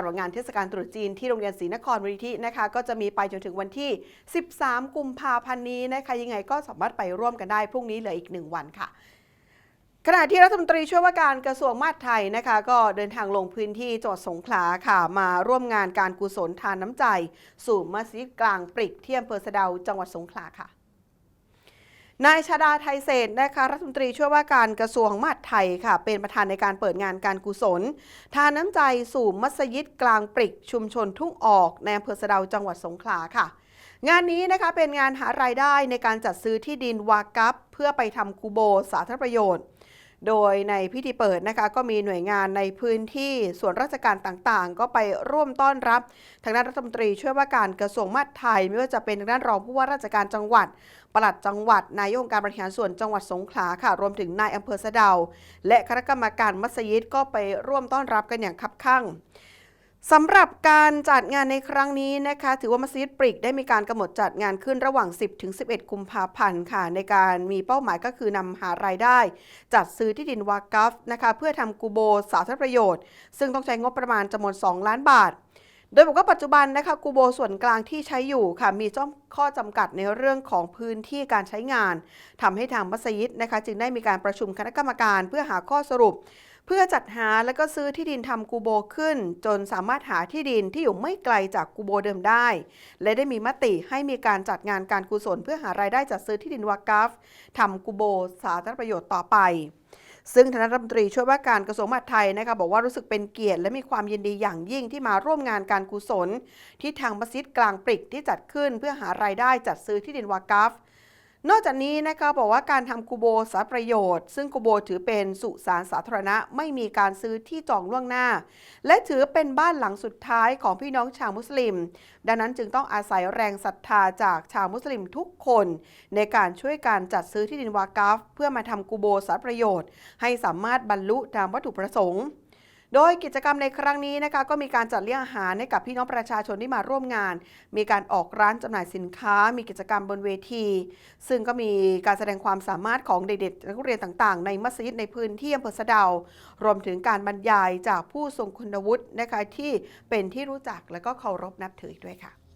ำหรับงานเทศกาลตรุษจีนที่โรงเรียนศรีนครมูลนิธินะคะ ก็จะมีไปจนถึงวันที่ 13 กุมภาพันธ์นี้นะคะยังไงก็สามารถไปร่วมกันได้พรุ่งนี้เหลืออีกหนึ่งวันค่ะขณะที่รัฐมนตรีช่วยว่าการกระทรวงมหาดไทยนะคะ ก็เดินทางลงพื้นที่จังหวัดสงขลาค่ะมาร่วมงานการกุศลทานน้ำใจ สู่มัสยิดกลางปริกที่อำเภอสะเดาจังหวัดสงขลาค่ะ นายชาดาไทยเศษนะคะรัฐมนตรีช่วยว่าการกระทรวงมหาดไทยค่ะ เป็นประธานในการเปิดงานการกุศล ทานน้ำใจสู่มัสยิดกลางปริกชุมชนทุ่งออกในอำเภอสะเดาจังหวัดสงขลาค่ะ งานนี้นะคะเป็นงานหารายได้ในการจัดซื้อที่ดินวากัฟเพื่อไปทำคูโบสาธารณประโยชน์ โดยในพิธีเปิดนะคะก็มีหน่วยงานในพื้นที่ส่วนราชการต่างๆ ก็ไปร่วมต้อนรับ ทางด้านรัฐมนตรีช่วยว่าการกระทรวงมหาดไทย ไม่ว่าจะเป็นทางด้านรองผู้ว่าราชการจังหวัดปลัดจังหวัด นายกองการบริหารส่วนจังหวัดสงขลาค่ะ รวมถึงนายอำเภอสะเดา และคณะกรรมการมัสยิดก็ไปร่วมต้อนรับกันอย่างคับคั่ง สำหรับการจัดงานในครั้งนี้นะคะ ถือว่ามัสยิดปริกได้มีการกำหนดจัดงานขึ้นระหว่าง 10 ถึง 11 กุมภาพันธ์ค่ะ ในการมีเป้าหมายก็คือนำหารายได้ จัดซื้อที่ดินวากัฟนะคะเพื่อทำกูโบสาธารณประโยชน์ ซึ่งต้องใช้งบประมาณจำนวน 2 ล้านบาท โดยบอกว่าปัจจุบันนะคะกูโบส่วนกลางที่ใช้อยู่ค่ะมีจ้อมข้อจำกัดในเรื่องของพื้นที่การใช้งานทำให้ทางมัสยิดนะคะจึงได้มีการประชุมคณะกรรมการเพื่อหาข้อสรุป เพื่อจัดหาและก็ซื้อที่ดินทำกูโบขึ้น จนสามารถหาที่ดินที่อยู่ไม่ไกลจากกูโบเดิมได้ และได้มีมติให้มีการจัดงานการกุศล เพื่อหารายได้จัดซื้อที่ดินวากัฟทำกูโบสาธารณประโยชน์ต่อไปซึ่งทางรัฐมนตรีช่วยว่าการกระทรวงมหาดไทยนะคะบอกว่ารู้สึกเป็นเกียรติและมีความยินดีอย่างยิ่งที่มาร่วมงานการกุศล ที่ทางมัสยิดกลางปริกที่จัดขึ้นเพื่อหารายได้จัดซื้อที่ดินวากัฟ นอกจากนี้นะคะบอกว่าการทำกูโบสารประโยชน์ ซึ่งกูโบถือเป็นสุสานสาธารณะไม่มีการซื้อที่จองล่วงหน้า และถือเป็นบ้านหลังสุดท้ายของพี่น้องชาวมุสลิม ดังนั้นจึงต้องอาศัยแรงศรัทธาจากชาวมุสลิมทุกคน ในการช่วยการจัดซื้อที่ดินวากัฟเพื่อมาทำกูโบสารประโยชน์ ให้สามารถบรรลุตามวัตถุประสงค์ โดยกิจกรรมในครั้งนี้นะคะก็มีการจัดเลี้ยงอาหารให้กับพี่น้องประชาชนที่มาร่วมงาน มีการออกร้านจำหน่ายสินค้า มีกิจกรรมบนเวที ซึ่งก็มีการแสดงความสามารถของเด็กๆนักเรียนต่างๆ ในมัสยิดในพื้นที่อำเภอสะเดา รวมถึงการบรรยายจากผู้ทรงคุณวุฒินะคะที่เป็นที่รู้จักและก็เคารพนับถืออีกด้วยค่ะ